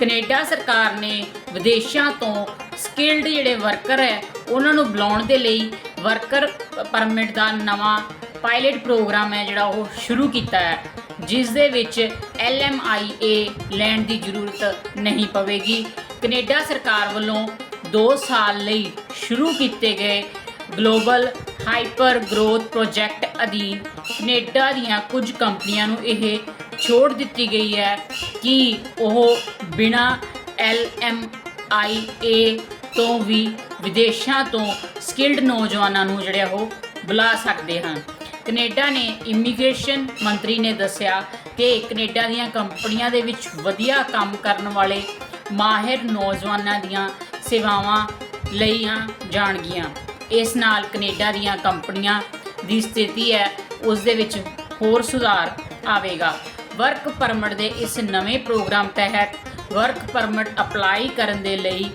Canada ਸਰਕਾਰ ਨੇ ਵਿਦੇਸ਼ਾਂ ਤੋਂ ਸਕਿਲਡ ਜਿਹੜੇ ਵਰਕਰ ਹੈ, ਉਹਨਾਂ ਨੂੰ ਬੁਲਾਉਣ ਦੇ ਲਈ ਵਰਕਰ ਪਰਮਿਟ ਦਾ ਨਵਾਂ ਪਾਇਲਟ ਪ੍ਰੋਗਰਾਮ ਹੈ ਜਿਹੜਾ ਉਹ ਸ਼ੁਰੂ ਕੀਤਾ ਹੈ, ਜਿਸ ਦੇ ਵਿੱਚ LMIA ਲੈਣ ਦੀ ਜ਼ਰੂਰਤ ਨਹੀਂ ਪਵੇਗੀ। ਕੈਨੇਡਾ ਸਰਕਾਰ ਵੱਲੋਂ 2 ਸਾਲ ਲਈ ਸ਼ੁਰੂ ਕੀਤੇ ਗਏ ਗਲੋਬਲ ਹਾਈਪਰ ਗਰੋਥ ਪ੍ਰੋਜੈਕਟ ਅਧੀਨ ਕੈਨੇਡਾ ਦੀਆਂ ਕੁਝ ਕੰਪਨੀਆਂ ਨੂੰ ਇਹ ਛੋਟ ਦਿੱਤੀ ਗਈ ਹੈ ਕਿ ਉਹ ਬਿਨਾ LMIA ਤੋਂ ਵੀ ਵਿਦੇਸ਼ਾਂ ਤੋਂ ਸਕਿਲਡ ਨੌਜਵਾਨਾਂ ਨੂੰ ਜਿਹੜੇ ਉਹ ਬੁਲਾ ਸਕਦੇ ਹਨ। ਕੈਨੇਡਾ ਨੇ ਇਮੀਗ੍ਰੇਸ਼ਨ ਮੰਤਰੀ ਨੇ ਦੱਸਿਆ ਕਿ ਕੈਨੇਡਾ ਦੀਆਂ ਕੰਪਨੀਆਂ ਦੇ ਵਿੱਚ ਵਧੀਆ ਕੰਮ ਕਰਨ ਵਾਲੇ ਮਾਹਿਰ ਨੌਜਵਾਨਾਂ ਦੀਆਂ ਸੇਵਾਵਾਂ ਲਈਆਂ ਜਾਣਗੀਆਂ। ਇਸ ਨਾਲ ਕੈਨੇਡਾ ਦੀਆਂ ਕੰਪਨੀਆਂ ਦੀ ਸਥਿਤੀ ਹੈ, ਉਸ ਦੇ ਵਿੱਚ ਹੋਰ ਸੁਧਾਰ ਆਵੇਗਾ। ਵਰਕ ਪਰਮਿਟ ਦੇ ਇਸ ਨਵੇਂ ਪ੍ਰੋਗਰਾਮ ਤਹਿਤ ਵਰਕ ਪਰਮਿਟ ਅਪਲਾਈ ਕਰਨ ਦੇ ਲਈ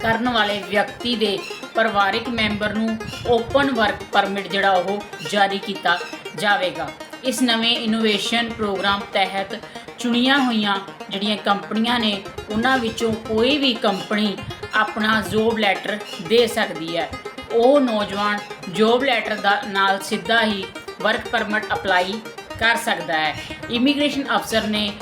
ਕਰਨ ਵਾਲੇ ਵਿਅਕਤੀ ਦੇ ਪਰਿਵਾਰਿਕ ਮੈਂਬਰ ਨੂੰ ਓਪਨ ਵਰਕ ਪਰਮਿਟ ਜਿਹੜਾ ਉਹ ਜਾਰੀ ਕੀਤਾ ਜਾਵੇਗਾ। ਇਸ ਨਵੇਂ ਇਨੋਵੇਸ਼ਨ ਪ੍ਰੋਗਰਾਮ ਤਹਿਤ ਚੁਣੀਆਂ ਹੋਈਆਂ ਜਿਹੜੀਆਂ ਕੰਪਨੀਆਂ ਨੇ, ਉਹਨਾਂ ਵਿੱਚੋਂ ਕੋਈ ਵੀ ਕੰਪਨੀ ਆਪਣਾ ਜੋਬ ਲੈਟਰ ਦੇ ਸਕਦੀ ਹੈ। ਉਹ ਨੌਜਵਾਨ ਜੋਬ ਲੈਟਰ ਦਾ ਨਾਲ ਸਿੱਧਾ ਹੀ ਵਰਕ ਪਰਮਿਟ ਅਪਲਾਈ ਕਰ ਸਕਦਾ ਹੈ। ਇਮੀਗ੍ਰੇਸ਼ਨ ਅਫਸਰ ਨੇ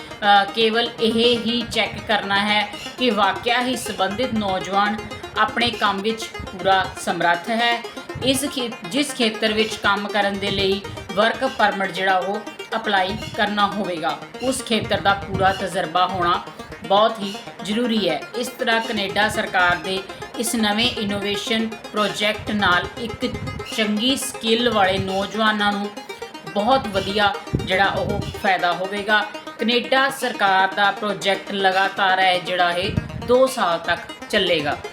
ਕੇਵਲ ਇਹ ਹੀ ਚੈੱਕ ਕਰਨਾ ਹੈ ਕਿ ਵਾਕਿਆ ਹੀ ਸੰਬੰਧਿਤ ਨੌਜਵਾਨ ਆਪਣੇ ਕੰਮ ਵਿੱਚ ਪੂਰਾ ਸਮਰੱਥ ਹੈ। ਇਸ ਖੇ- ਜਿਸ ਖੇਤਰ ਵਿੱਚ ਕੰਮ ਕਰਨ ਦੇ ਲਈ ਵਰਕ ਪਰਮਿਟ ਜਿਹੜਾ ਉਹ ਅਪਲਾਈ ਕਰਨਾ ਹੋਵੇਗਾ। ਉਸ ਖੇਤਰ ਦਾ ਪੂਰਾ ਤਜਰਬਾ ਹੋਣਾ ਬਹੁਤ ਹੀ ਜ਼ਰੂਰੀ ਹੈ। ਇਸ ਤਰ੍ਹਾਂ ਕੈਨੇਡਾ ਸਰਕਾਰ ਦੇ ਇਸ ਨਵੇਂ ਇਨੋਵੇਸ਼ਨ ਪ੍ਰੋਜੈਕਟ ਨਾਲ ਇੱਕ ਚੰਗੀ ਸਕਿੱਲ ਵਾਲੇ ਨੌਜਵਾਨਾਂ ਨੂੰ ਬਹੁਤ ਵਧੀਆ ਜਿਹੜਾ ਉਹ ਫਾਇਦਾ ਹੋਵੇਗਾ। ਕੈਨੇਡਾ ਸਰਕਾਰ ਦਾ ਪ੍ਰੋਜੈਕਟ ਲਗਾਤਾਰ ਹੈ ਜਿਹੜਾ ਇਹ 2 ਸਾਲ ਤੱਕ ਚੱਲੇਗਾ।